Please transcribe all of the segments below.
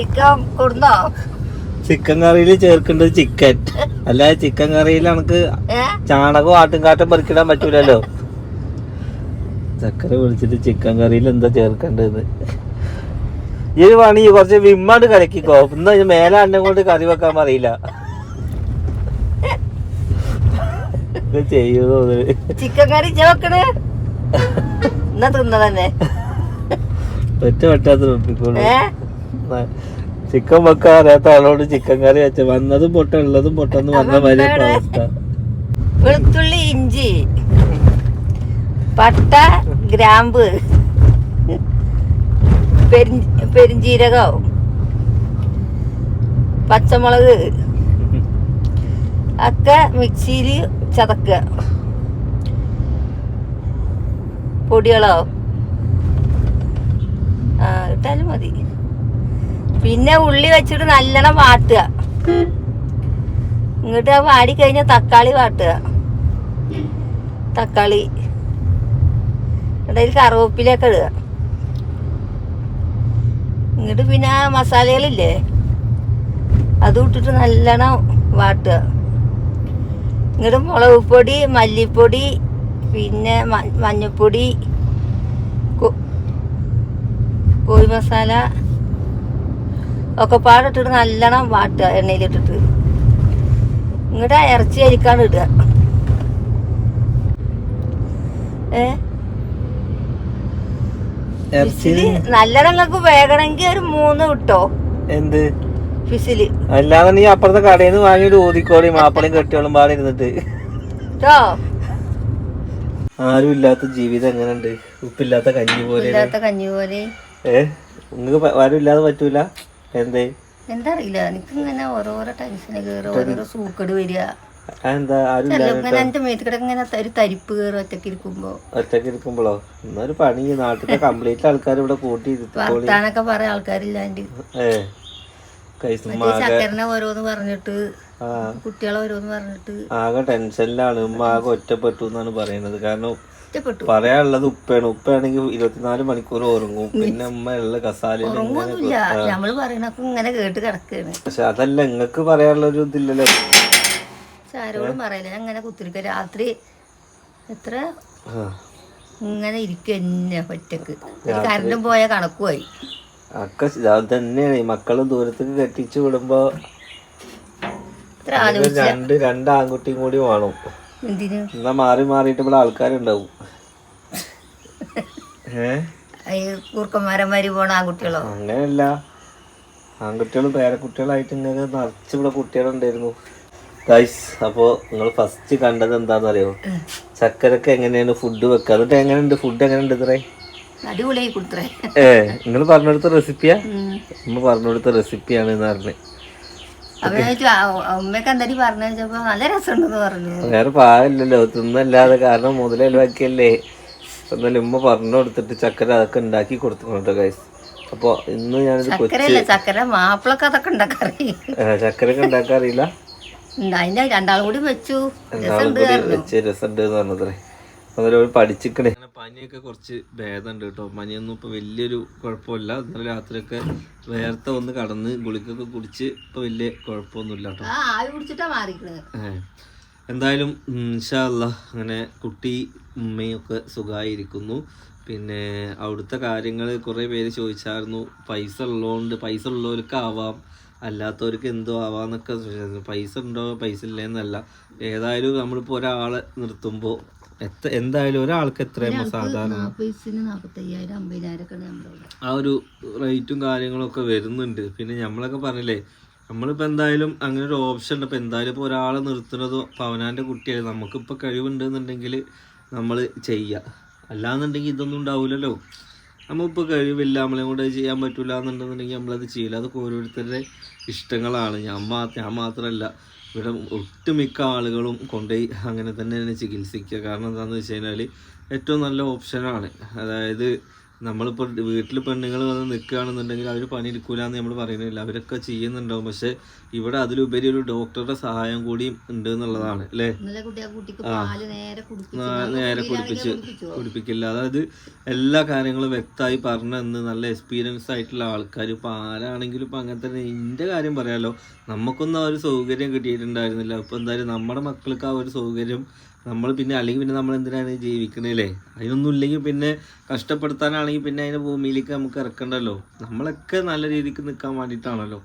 Chicken കൊടുന്നോ? Chicken കറിയിൽ ചേർക്കേണ്ടത് chicken. അല്ല ചിക്കൻ കറിയിൽ നമുക്ക് ചാണകവും ആട്ടും കാട്ടും പറിക്കിടാൻ പറ്റൂലല്ലോ. ചക്കര വിളിച്ചിട്ട് ചിക്കൻ കറിയിൽ എന്താ ചേർക്കേണ്ടത്? ഈ പണി കുറച്ച് വിമ്മാണ്ട് കലക്കിക്കോ. ഇന്ന് മേലെ അണ്ണം കൊണ്ട് കറി വെക്കാൻ പറയില്ല. ചെയ്യുന്നു ചെയ്യുമോ ചിക്കൻ കറി എന്നാ ഒറ്റ വെട്ടാത്ത ഒപ്പിക്കോളൂ ചിക്കൻ വെക്കാൻ അറിയാത്ത ആളോട് ചിക്കൻ കറി വെച്ച വന്നതും പൊട്ട ഉള്ളതും പൊട്ടെന്ന് വന്ന മാതിരി അവസ്ഥ. വെളുത്തുള്ളി ഇഞ്ചി പട്ട ഗ്രാമ്പ് പെരി പെരിഞ്ചീരകം പച്ചമുളക് ഒക്കെ മിക്സിയിൽ ചതക്കുക. പൊടികളോ? ആ ഇട്ടാലും മതി. പിന്നെ ഉള്ളി വെച്ചിട്ട് നല്ലോണം വാട്ടുക. ഇങ്ങോട്ട് ആ വാടി കഴിഞ്ഞ തക്കാളി വാട്ടുക. തക്കാളി. ഇടയിൽ കറിവേപ്പിലൊക്കെ ഇടുക. ഇങ്ങോട്ട് പിന്നെ മസാലകളില്ലേ? അതും ഇട്ടിട്ട് നല്ലോണം വാട്ടുക. ഇങ്ങോട്ട് മുളക് പൊടി മല്ലിപ്പൊടി പിന്നെ മഞ്ഞൾപ്പൊടി കോഴി മസാല ഒക്കെ പാടിട്ടിട്ട് നല്ലോണം വാട്ടുക എണ്ണയിലിട്ടിട്ട്. ഇങ്ങോട്ട് ഇറച്ചി അരിക്കാണ്ട് ഇടുക. ഏ? ഇറച്ചിയിൽ ഫിസിൽ നല്ലോണം വേഗണമെങ്കിൽ ഒരു മൂന്ന് കിട്ടോ എന്ത്? ഫിസിൽ. അല്ലാതെ നീ അപ്പുറത്തെ കടയിൽ നിന്ന് വാങ്ങിയിട്ട് ഓതിക്കോളി മാപ്പിളയും കെട്ടിയോളും പാടെ ഇരുന്നിട്ട്. ആരും ഇല്ലാത്ത ജീവിതം എങ്ങനെയുണ്ട്? ഉപ്പില്ലാത്ത കഞ്ഞി പോലെ ഇല്ലാത്ത കഞ്ഞി പോലെ. ഏഹ് നിങ്ങൾക്ക് ആരും ഇല്ലാതെ പറ്റൂല? എന്തേ? എന്താ അറിയില്ല എനിക്ക് ഇങ്ങനെ ഓരോരോ ടെൻഷന് കയറി ഓരോരോ സൂക്കട് വരിക. അതെന്താ? ആരും ചില ഇല്ലാതെ ഇങ്ങനെ എന്റെ മേത്തിക്കിടെ ഇങ്ങനെ ഒരു തരിപ്പ് കയറി ഒറ്റയ്ക്ക് ഇരിക്കുമ്പോ. ഒറ്റയ്ക്ക് ഇരിക്കുമ്പോഴോ എന്നൊരു പണി നാട്ടിലെ കംപ്ലീറ്റ് ആൾക്കാർ ഇവിടെ കൂട്ടി വർത്താനൊക്കെ പറയാൻ ആൾക്കാരില്ലാണ്ട് ഏ. കൈസുമ്മ മറ്റേ ആകെ ചക്കരനെ ഓരോന്ന് പറഞ്ഞിട്ട് കുട്ടികളെ ഓരോന്ന് പറഞ്ഞിട്ട്. ആകെ ടെൻഷനിലാണ്. ഉമ്മ ആകെ ഒറ്റപ്പെട്ടു എന്നാണ് പറയുന്നത്. കാരണം പറയാനുള്ളത് ഉപ്പയാണ്. ഉപ്പയാണെങ്കിൽ ഇരുപത്തിനാല് മണിക്കൂർ ഉറങ്ങും. പിന്നെ ഉമ്മ ഉള്ള കസാലയിൽ നമ്മൾ പറയണൊക്കെ ഇങ്ങനെ കേട്ട് കിടക്കാണ്. പക്ഷെ അതല്ല നിങ്ങക്ക് പറയാനുള്ള ഒരു ഇതില്ലല്ലോ ആരോടും പറയില്ല അങ്ങനെ കുത്തിരിക്ക. രാത്രി എത്ര ഇങ്ങനെ ഇരിക്കും എന്നെ ഒറ്റയ്ക്ക്. കരണ്ടും പോയ കണക്കുമായി. ഒക്കെ അത് തന്നെയാണ് ഈ മക്കളും ദൂരത്തേക്ക് കെട്ടിച്ചു വിടുമ്പോ രണ്ട് രണ്ട് ആൺകുട്ടിയും കൂടി വേണം. എന്നാ മാറി മാറിയിട്ട് ഇവിടെ ആൾക്കാരുണ്ടാവും. കൂർക്കന്മാരന്മാര് പോണ ആൺകുട്ടികളോ? അങ്ങനെയല്ല. പേരക്കുട്ടികളായിട്ട് ഇങ്ങനെ നിറച്ച് ഇവിടെ കുട്ടികളുണ്ടായിരുന്നു. ഗൈസ് അപ്പോ നിങ്ങൾ ഫസ്റ്റ് കണ്ടത് എന്താണെന്നറിയോ ചക്കരക്ക് എങ്ങനെയാണ് ഫുഡ് വെക്കുക എന്നിട്ട് എങ്ങനെയുണ്ട്? ഫുഡ് എങ്ങനെയുണ്ട് ഇത്രേ? അടിപൊളിയായി കൊടുത്തേ. ഏ നിങ്ങൾ പറഞ്ഞെടുത്ത റെസിപ്പിയാ? അമ്മ പറഞ്ഞെടുത്ത റെസിപ്പിയാണ് എന്ന് പറഞ്ഞു. വേറെ പാകില്ലല്ലോ തിന്നല്ലാതെ കാരണം മുതലൊഴിവാക്കിയല്ലേ എന്നാലും ഉമ്മ പറഞ്ഞു കൊടുത്തിട്ട് ചക്കര അതൊക്കെ ഉണ്ടാക്കി കൊടുത്തിട്ടുണ്ട് ഗൈസ് അപ്പൊ ഇന്ന് ഞാനൊരു കൊച്ചു ചക്കര മാപ്പിളൊക്കെ അതൊക്കെ ഉണ്ടാക്കാറി. ചക്കരൊക്കെ അതിന്റെ രണ്ടാളും കൂടി വെച്ചു. വെച്ച് രസമുണ്ട് പറഞ്ഞത്രേ. പഠിച്ചിക്കണേ. പനിയൊക്കെ കുറച്ച് ഭേദമുണ്ട് കേട്ടോ. പനിയൊന്നും ഇപ്പോൾ വലിയൊരു കുഴപ്പമില്ല. ഇന്നലെ രാത്രിയൊക്കെ വേർത്ത ഒന്ന് കടന്ന് ഗുളികൊക്കെ കുടിച്ച് ഇപ്പോൾ വലിയ കുഴപ്പമൊന്നുമില്ല കേട്ടോ. എന്തായാലും ഇൻഷാല്ല അങ്ങനെ കുട്ടി ഉമ്മയൊക്കെ സുഖമായിരിക്കുന്നു പിന്നെ അവിടുത്തെ കാര്യങ്ങൾ കുറേ പേര് ചോദിച്ചായിരുന്നു. പൈസ ഉള്ളതുകൊണ്ട് പൈസ ഉള്ളവർക്ക് ആവാം അല്ലാത്തവർക്ക് എന്തോ ആവാന്നൊക്കെ പൈസ ഉണ്ടോ? പൈസ ഇല്ലേന്നല്ല. ഏതായാലും നമ്മളിപ്പോൾ ഒരാളെ നിർത്തുമ്പോൾ എത്ര എന്തായാലും ഒരാൾക്ക് എത്രയും സാധാരണ? അമ്പതിനായിരം ഒക്കെ ആ ഒരു റേറ്റും കാര്യങ്ങളൊക്കെ വരുന്നുണ്ട്. പിന്നെ നമ്മളൊക്കെ പറഞ്ഞില്ലേ നമ്മളിപ്പോൾ എന്തായാലും അങ്ങനെ ഒരു ഓപ്ഷൻ ഉണ്ട്. ഇപ്പോൾ എന്തായാലും ഇപ്പോൾ ഒരാളെ നിർത്തുന്നത് പവനാന്റെ കുട്ടിയായി. നമുക്കിപ്പോൾ ഇപ്പൊ കഴിവുണ്ടെന്നുണ്ടെങ്കിൽ നമ്മൾ ചെയ്യുക അല്ലാന്നുണ്ടെങ്കിൽ ഇതൊന്നും ഉണ്ടാവില്ലല്ലോ നമ്മളിപ്പോൾ കഴിവില്ല നമ്മളെ കൊണ്ട് ചെയ്യാൻ പറ്റില്ല എന്നുണ്ടെന്നുണ്ടെങ്കിൽ നമ്മളത് ചെയ്യില്ല. അതൊക്കെ ഓരോരുത്തരുടെ ഇഷ്ടങ്ങളാണ്. ഞാൻ മാ ഞാൻ മാത്രമല്ല ഇവിടെ ഒട്ടുമിക്ക ആളുകളും കൊണ്ടുപോയി അങ്ങനെ തന്നെയാണ് ചികിത്സിക്കുക. കാരണം എന്താണെന്ന് വെച്ച് കഴിഞ്ഞാൽ ഏറ്റവും നല്ല ഓപ്ഷനാണ്. അതായത് നമ്മളിപ്പോൾ വീട്ടിൽ പെണ്ണുങ്ങൾ വന്ന് നിൽക്കുകയാണെന്നുണ്ടെങ്കിൽ അവർ പണി എന്ന് നമ്മൾ പറയുന്നില്ല. അവരൊക്കെ ചെയ്യുന്നുണ്ടാവും. പക്ഷെ ഇവിടെ അതിലുപരി ഒരു ഡോക്ടറുടെ സഹായം കൂടി ഉണ്ട് എന്നുള്ളതാണ് അല്ലേ നേരെ കുടിപ്പിച്ചു കുടിപ്പിക്കില്ല. അതായത് എല്ലാ കാര്യങ്ങളും വ്യക്തമായി പറഞ്ഞെന്ന് നല്ല എക്സ്പീരിയൻസ് ആയിട്ടുള്ള ആൾക്കാർ ഇപ്പോൾ ആരാണെങ്കിലും ഇപ്പം അങ്ങനെ തന്നെ എന്റെ കാര്യം പറയാമല്ലോ നമുക്കൊന്നും ആ ഒരു സൗകര്യം കിട്ടിയിട്ടുണ്ടായിരുന്നില്ല. ഇപ്പം എന്തായാലും നമ്മുടെ മക്കൾക്ക് ആ ഒരു സൗകര്യം നമ്മൾ പിന്നെ അല്ലെങ്കിൽ പിന്നെ നമ്മൾ എന്തിനാണ് ജീവിക്കണല്ലേ അതിനൊന്നും ഇല്ലെങ്കിൽ പിന്നെ കഷ്ടപ്പെടുത്താനാണെങ്കിൽ പിന്നെ അതിന് ഭൂമിയിലേക്ക് നമുക്ക് ഇറക്കണ്ടല്ലോ. നമ്മളൊക്കെ നല്ല രീതിക്ക് നിൽക്കാൻ വേണ്ടിയിട്ടാണല്ലോ.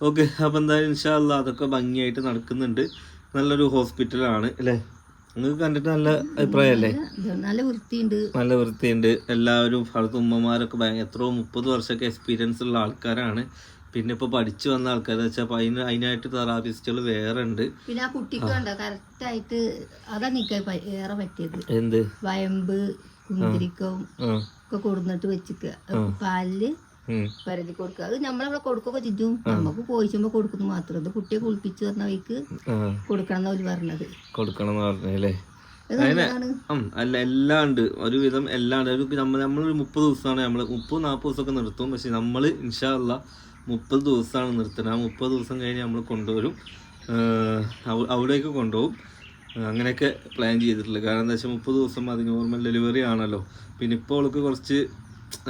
ഓക്കെ അപ്പോൾ എന്തായാലും ഇൻഷാല്ല അതൊക്കെ ഭംഗിയായിട്ട് നടക്കുന്നുണ്ട്. നല്ലൊരു ഹോസ്പിറ്റലാണ് അല്ലേ? നിങ്ങൾക്ക് കണ്ടിട്ട് നല്ല അഭിപ്രായമല്ലേ? നല്ല വൃത്തിയുണ്ട്. നല്ല വൃത്തിയുണ്ട്. എല്ലാവരും അവിടുത്തെ ഉമ്മമാരൊക്കെ എത്രയോ മുപ്പത് വർഷമൊക്കെ എക്സ്പീരിയൻസ് ഉള്ള ആൾക്കാരാണ്. പിന്നെ ഇപ്പൊ പഠിച്ചു വന്ന ആൾക്കാർ വെച്ചാൽ അതിന് അതിനായിട്ട് തെറാപ്പിസ്റ്റുകൾ വേറെ ഉണ്ട് പിന്നെ ആ കുട്ടിക്ക് കണ്ടോ? കറക്റ്റ് ആയിട്ട് അതാ നിക്ക ഏറെ പറ്റിയത്. എന്ത്? വയമ്പ് കുന്തിരിക്കവും ഒക്കെ കൊടുന്നിട്ട് വെച്ചിക്ക. പാലിൽ ഉം. പരതി കൊടുക്കുക അത് നമ്മളവിടെ കൊടുക്കൊക്കെ ചിജും നമുക്ക് പോയിച്ചുമ്പോ കൊടുക്കുന്നു മാത്രം. അത് കുട്ടിയെ കുളിപ്പിച്ചു പറഞ്ഞ വഴിക്ക് കൊടുക്കണം എന്നവര് പറഞ്ഞത്. കൊടുക്കണം പറഞ്ഞല്ലേ അല്ല? എല്ലാം ഉണ്ട്. ഒരുവിധം എല്ലാം ഉണ്ട്. നമ്മൾ നമ്മളൊരു മുപ്പത് ദിവസമാണ് നമ്മൾ മുപ്പത് നാൽപ്പത് ദിവസമൊക്കെ നിർത്തും. പക്ഷെ നമ്മൾ ഇൻഷാല്ല മുപ്പത് ദിവസമാണ് നിർത്തുന്നത് ആ മുപ്പത് ദിവസം കഴിഞ്ഞ് നമ്മൾ കൊണ്ടുവരും. അവിടേക്ക് കൊണ്ടുപോകും. അങ്ങനെയൊക്കെ പ്ലാൻ ചെയ്തിട്ടുള്ളത്. കാരണം എന്താ വെച്ചാൽ മുപ്പത് ദിവസം അത് നോർമൽ ഡെലിവറി ആണല്ലോ. പിന്നെ ഇപ്പോൾ അവൾക്ക് കുറച്ച്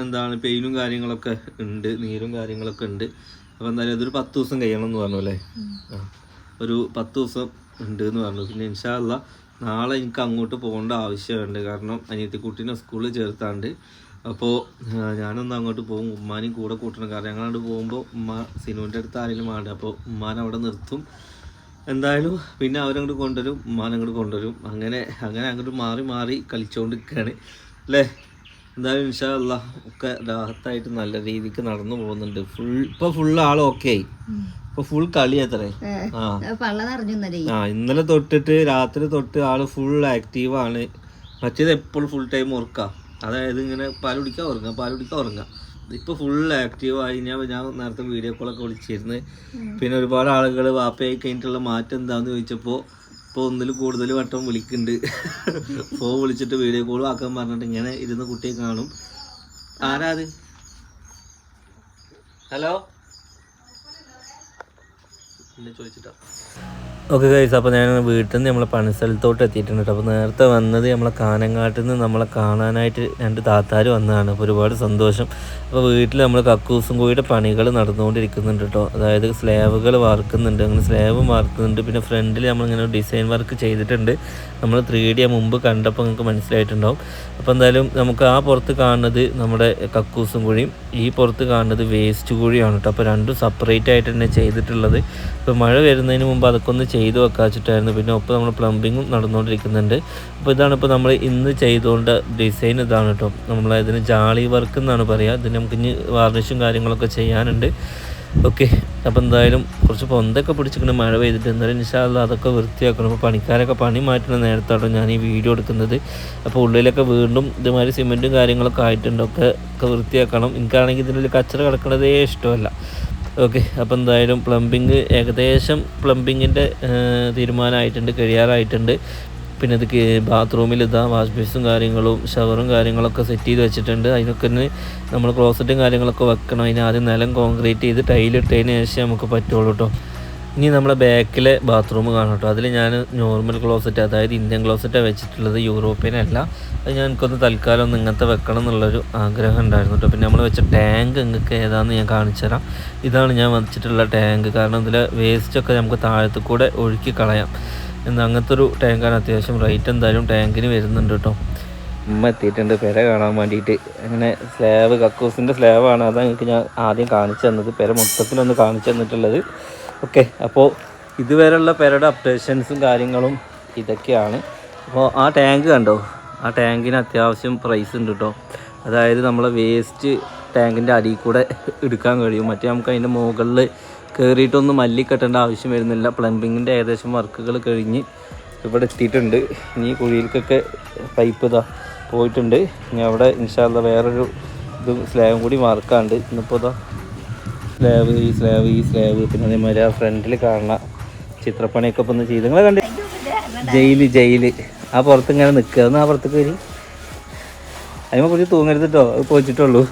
എന്താണ് പെയിനും കാര്യങ്ങളൊക്കെ ഉണ്ട്. നീരും കാര്യങ്ങളൊക്കെ ഉണ്ട്. അപ്പോൾ എന്തായാലും അതൊരു പത്ത് ദിവസം കഴിയണം എന്ന് പറഞ്ഞു അല്ലേ? ഒരു പത്ത് ദിവസം ഉണ്ട് എന്ന് പറഞ്ഞു. പിന്നെ ഇൻഷാല്ല നാളെ എനിക്ക് അങ്ങോട്ട് പോകേണ്ട ആവശ്യമുണ്ട്. കാരണം അനിയത്തിക്കുട്ടീനെ സ്കൂളിൽ ചേർത്താണ്ട് അപ്പോൾ ഞാനൊന്ന് അങ്ങോട്ട് പോകും. ഉമ്മാനെയും കൂടെ കൂട്ടണം. കാരണം ഞങ്ങളങ്ങോട്ട് പോകുമ്പോൾ ഉമ്മ സിനുവിന്റെ അടുത്ത് ആരെങ്കിലും വേണ്ട? അപ്പോൾ ഉമ്മാനെ അവിടെ നിർത്തും. എന്തായാലും പിന്നെ അവരങ്ങോട്ട് കൊണ്ടുവരും. ഉമ്മാനെ അങ്ങോട്ട് കൊണ്ടുവരും. അങ്ങനെ അങ്ങനെ അങ്ങോട്ട് മാറി മാറി കളിച്ചുകൊണ്ടിരിക്കുകയാണ് അല്ലേ? എന്തായാലും ഇൻഷാ അല്ല ഒക്കെ രാഹത്തായിട്ട് നല്ല രീതിക്ക് നടന്നു പോകുന്നുണ്ട്. ഫുൾ ഇപ്പൊ ഫുൾ ആൾ ഓക്കെ ആയി. ഇപ്പൊ ഫുൾ കളി അത്രേ. ആ. ഇന്നലെ. തൊട്ടിട്ട് രാത്രി തൊട്ട് ആൾ ഫുൾ ആക്റ്റീവാണ് മറ്റേത് എപ്പോഴും ഫുൾ ടൈം ഉറക്കാം അതായത് ഇങ്ങനെ പാലുടിക്കാൻ പാൽ കുടിക്കാൻ ഉറങ്ങാം ഇപ്പൊ ഫുൾ ആക്റ്റീവായി ഞാൻ ഞാൻ നേരത്തെ വീഡിയോ കോളൊക്കെ വിളിച്ചിരുന്നു. പിന്നെ ഒരുപാട് ആളുകൾ വാപ്പയായി കഴിഞ്ഞിട്ടുള്ള മാറ്റം എന്താന്ന് ചോദിച്ചപ്പോൾ ഇപ്പോൾ ഒന്നിൽ കൂടുതൽ വട്ടം വിളിക്കുന്നുണ്ട് ഫോൺ വിളിച്ചിട്ട് വീഡിയോ കോൾ ആക്കാൻ പറഞ്ഞിട്ട് ഇങ്ങനെ ഇരുന്ന് കുട്ടിയെ കാണും. ആരാ അത്? ഹലോ എന്നെ ചോദിച്ചിട്ടാ. ഓക്കെ ഗൈസ് അപ്പോൾ ഞാൻ വീട്ടിൽ നിന്ന് നമ്മളെ പണിസ്ഥലത്തോട്ട് എത്തിയിട്ടുണ്ട് അപ്പോൾ നേരത്തെ വന്നത് നമ്മളെ കാനങ്ങാട്ടിൽ നിന്ന് നമ്മളെ കാണാനായിട്ട് രണ്ട് താത്താർ വന്നതാണ്. അപ്പോൾ ഒരുപാട് സന്തോഷം. അപ്പോൾ വീട്ടിൽ നമ്മൾ കക്കൂസും കൂടിയുടെ പണികൾ നടന്നുകൊണ്ടിരിക്കുന്നുണ്ട് കേട്ടോ. അതായത് സ്ലാബുകൾ വാർക്കുന്നുണ്ട് അങ്ങനെ സ്ലാബും വാർക്കുന്നുണ്ട് പിന്നെ ഫ്രണ്ടിൽ നമ്മളിങ്ങനെ ഡിസൈൻ വർക്ക് ചെയ്തിട്ടുണ്ട്. നമ്മൾ ത്രീ ഡി മുമ്പ് കണ്ടപ്പോൾ നിങ്ങൾക്ക് മനസ്സിലായിട്ടുണ്ടാവും. അപ്പോൾ എന്തായാലും നമുക്ക് ആ പുറത്ത് കാണുന്നത് നമ്മുടെ കക്കൂസും കുഴിയും ഈ പുറത്ത് കാണുന്നത് വേസ്റ്റ് കുഴിയാണ് കേട്ടോ. അപ്പോൾ രണ്ടും സെപ്പറേറ്റ് ആയിട്ട് തന്നെ ചെയ്തിട്ടുള്ളത്. ഇപ്പോൾ മഴ വരുന്നതിന് മുമ്പ് അതൊക്കെ ഒന്ന് ചെയ്ത് വെക്കാച്ചിട്ടായിരുന്നു പിന്നെ ഒപ്പം നമ്മൾ പ്ലംബിങ്ങും നടന്നുകൊണ്ടിരിക്കുന്നുണ്ട് അപ്പോൾ ഇതാണ് ഇപ്പോൾ നമ്മൾ ഇന്ന് ചെയ്തുകൊണ്ട് ഡിസൈൻ ഇതാണ് കേട്ടോ നമ്മൾ ഇതിന് ജാളി വർക്ക് എന്നാണ് പറയുക ഇതിന് നമുക്ക് ഇനി വാർണിഷും കാര്യങ്ങളൊക്കെ ചെയ്യാനുണ്ട്. ഓക്കെ അപ്പോൾ എന്തായാലും കുറച്ച് പൊന്തൊക്കെ പിടിച്ചിട്ട് മഴ പെയ്തിട്ട് എന്തായാലും ഇൻഷാല്ല അതൊക്കെ വൃത്തിയാക്കണം. അപ്പോൾ പണിക്കാരൊക്കെ പണി മാറ്റുന്ന നേരത്താണ് ഞാൻ ഈ വീഡിയോ എടുക്കുന്നത്. അപ്പോൾ ഉള്ളിലൊക്കെ വീണ്ടും ഇതുമാതിരി സിമെന്റും കാര്യങ്ങളൊക്കെ ആയിട്ടുണ്ട്. ഒക്കെ ഒക്കെ വൃത്തിയാക്കണം. എനിക്കാണെങ്കിൽ ഇതിനുള്ളിൽ കച്ചറ കിടക്കണതേ ഇഷ്ടമല്ല. ഓക്കെ അപ്പോൾ എന്തായാലും പ്ലംബിങ് ഏകദേശം പ്ലംബിങ്ങിന്റെ തീരുമാനമായിട്ടുണ്ട് കഴിയാറായിട്ടുണ്ട്. പിന്നെ ഇത് ബാത്റൂമിൽ ഇതാ വാഷ് ബേസും കാര്യങ്ങളും ഷവറും കാര്യങ്ങളൊക്കെ സെറ്റ് ചെയ്ത് വെച്ചിട്ടുണ്ട്. അതിനൊക്കെ ഒന്ന് നമ്മൾ ക്ലോസറ്റും കാര്യങ്ങളൊക്കെ വെക്കണം. അതിന് ആദ്യം നിലം കോൺക്രീറ്റ് ചെയ്ത് ടൈലിട്ടതിന് ശേഷം നമുക്ക് പറ്റുള്ളൂ കേട്ടോ ഇനി നമ്മുടെ ബാക്കിലെ ബാത്റൂം കാണാം കേട്ടോ. അതിൽ ഞാൻ നോർമൽ ക്ലോസറ്റ് അതായത് ഇന്ത്യൻ ക്ലോസറ്റാണ് വെച്ചിട്ടുള്ളത് യൂറോപ്യൻ അല്ല. അത് ഞാൻ എനിക്കൊന്ന് തൽക്കാലം ഒന്ന് ഇങ്ങനത്തെ വെക്കണം എന്നുള്ളൊരു ആഗ്രഹം ഉണ്ടായിരുന്നു കേട്ടോ. പിന്നെ നമ്മൾ വെച്ച ടാങ്ക് നിങ്ങൾക്ക് ഏതാണെന്ന് ഞാൻ കാണിച്ചു തരാം. ഇതാണ് ഞാൻ വെച്ചിട്ടുള്ള ടാങ്ക് കാരണം ഇതിലെ വേസ്റ്റൊക്കെ നമുക്ക് താഴത്തു കൂടെ ഒഴുക്കി കളയാം. എന്ന് അങ്ങനത്തെ ഒരു ടാങ്കാണ് അത്യാവശ്യം. റേറ്റ് എന്തായാലും ടാങ്കിന് വരുന്നുണ്ട് കേട്ടോ. ഉമ്മ എത്തിയിട്ടുണ്ട്. പെര കാണാൻ വേണ്ടിയിട്ട്. അങ്ങനെ സ്ലാബ് കക്കൂസിന്റെ സ്ലാബാണ് അതാണ് നിങ്ങൾക്ക് ഞാൻ ആദ്യം കാണിച്ചു തന്നത്. പെര മൊത്തത്തിലൊന്ന് കാണിച്ചു തന്നിട്ടുള്ളത്. ഓക്കെ അപ്പോൾ ഇതുവരെയുള്ള പേരുടെ അപ്ഡേഷൻസും കാര്യങ്ങളും ഇതൊക്കെയാണ്. അപ്പോൾ ആ ടാങ്ക് കണ്ടോ? ആ ടാങ്കിന് അത്യാവശ്യം പ്രൈസ് ഉണ്ട് കേട്ടോ അതായത് നമ്മളെ വേസ്റ്റ് ടാങ്കിന്റെ അടിയിൽ കൂടെ എടുക്കാൻ കഴിയും. മറ്റേ നമുക്ക് അതിന്റെ മുകളിൽ കയറിയിട്ടൊന്നും മല്ലി കെട്ടേണ്ട ആവശ്യം വരുന്നില്ല. പ്ലംബിങ്ങിന്റെ ഏകദേശം വർക്കുകൾ കഴിഞ്ഞ് ഇവിടെ എത്തിയിട്ടുണ്ട്. ഇനി കുഴിയിലേക്കൊക്കെ പൈപ്പ് ഇതാ പോയിട്ടുണ്ട്. ഇനി അവിടെ ഇൻഷാല്ല വേറൊരു ഇതും സ്ലാബും കൂടി മാർക്കാണ്ട് ഇന്നിപ്പോൾ ഇതാ സ്ലാബ് ഈ സ്ലാബ് ഈ സ്ലാബ് പിന്നെ അതേമാതിരി ആ ഫ്രണ്ടിൽ കാണുന്ന ചിത്രപ്പണിയൊക്കെ ഇപ്പം ഒന്ന് ചെയ്ത്. നിങ്ങളെ കണ്ട് ജയിൽ ജയിൽ. ആ പുറത്ത് ഇങ്ങനെ നിൽക്കുക ആ പുറത്തേക്ക് വരി അതിനെ കുറിച്ച് തൂങ്ങരുത് കേട്ടോ അത് പോച്ചിട്ടുള്ളൂ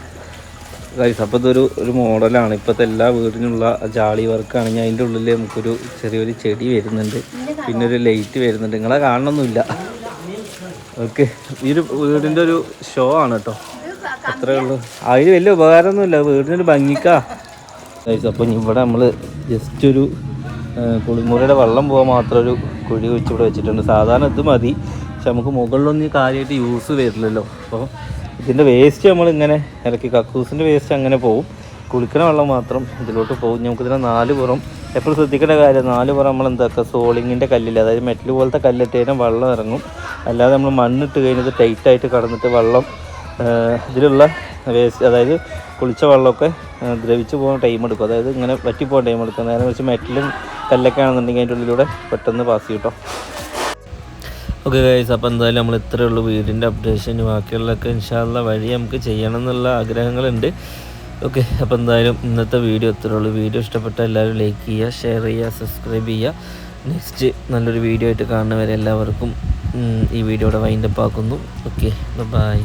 ഗൈസ് അപ്പോൾ ഇതൊരു ഒരു മോഡലാണ് ഇപ്പോഴത്തെ എല്ലാ വീടിനുള്ള ജാളി വർക്കാണെങ്കിൽ അതിന്റെ ഉള്ളിൽ നമുക്കൊരു ചെറിയൊരു ചെടി വരുന്നുണ്ട്. പിന്നെ ഒരു ലൈറ്റ് വരുന്നുണ്ട്. നിങ്ങളെ കാണണമെന്നില്ല ഓക്കെ. ഈ ഒരു വീടിന്റെ ഒരു ഷോ ആണ് കേട്ടോ അത്രേ ഉള്ളൂ. അതിന് വലിയ ഉപകാരമൊന്നുമില്ല. വീടിനൊരു ഭംഗിക്കാ. ഗൈസ് അപ്പം ഇവിടെ നമ്മൾ ജസ്റ്റ് ഒരു കുളിമുറിയുടെ വെള്ളം പോകാൻ മാത്രം ഒരു കുഴി വെച്ച് ഇവിടെ വെച്ചിട്ടുണ്ട്. സാധാരണ ഇത് മതി. പക്ഷെ നമുക്ക് മുകളിലൊന്നും കാര്യമായിട്ട് യൂസ് വരില്ലല്ലോ. അപ്പോൾ ഇതിന്റെ വേസ്റ്റ് നമ്മൾ ഇങ്ങനെ ഇറക്കി കക്കൂസിന്റെ വേസ്റ്റ് അങ്ങനെ പോവും. കുളിക്കണ വെള്ളം മാത്രം ഇതിലോട്ട് പോകും നമുക്കിതിനെ നാല് പുറം എപ്പോഴും ശ്രദ്ധിക്കേണ്ട കാര്യം നാല് പുറം നമ്മൾ എന്താക്കുക? സോളിങ്ങിന്റെ കല്ലില്ല? അതായത് മെറ്റൽ പോലത്തെ കല്ലിട്ടേനും വെള്ളം ഇറങ്ങും. അല്ലാതെ നമ്മൾ മണ്ണിട്ട് കഴിഞ്ഞത് ടൈറ്റായിട്ട് കടന്നിട്ട് വെള്ളം ഇതിലുള്ള വേസ്റ്റ് അതായത് കുളിച്ച വെള്ളമൊക്കെ ദ്രവിച്ചു പോകാൻ ടൈം എടുക്കും. അതായത് ഇങ്ങനെ വറ്റി പോകാൻ ടൈം എടുക്കും. നേരെ വെച്ച് മെറ്റലും കല്ലൊക്കെ ആണെന്നുണ്ടെങ്കിൽ അതിന്റെ ഉള്ളിലൂടെ പെട്ടെന്ന് പാസ് കേട്ടോ ഓക്കെ ഗൈസ് അപ്പോൾ എന്തായാലും നമ്മൾ ഇത്രയേ ഉള്ളൂ വീടിന്റെ അപ്ഡേഷൻ ബാക്കിയുള്ളതൊക്കെ ഇൻഷാല്ല വഴി നമുക്ക് ചെയ്യണം എന്നുള്ള ആഗ്രഹങ്ങളുണ്ട്. ഓക്കെ അപ്പോൾ എന്തായാലും ഇന്നത്തെ വീഡിയോ ഇത്രയേ ഉള്ളൂ. വീഡിയോ ഇഷ്ടപ്പെട്ട എല്ലാവരും ലൈക്ക് ചെയ്യുക ഷെയർ ചെയ്യുക സബ്സ്ക്രൈബ് ചെയ്യുക. നെക്സ്റ്റ് നല്ലൊരു വീഡിയോ ആയിട്ട് കാണുന്നവരെ എല്ലാവർക്കും ഈ വീഡിയോയുടെ വൈൻഡപ്പ് ആക്കുന്നു. Okay bye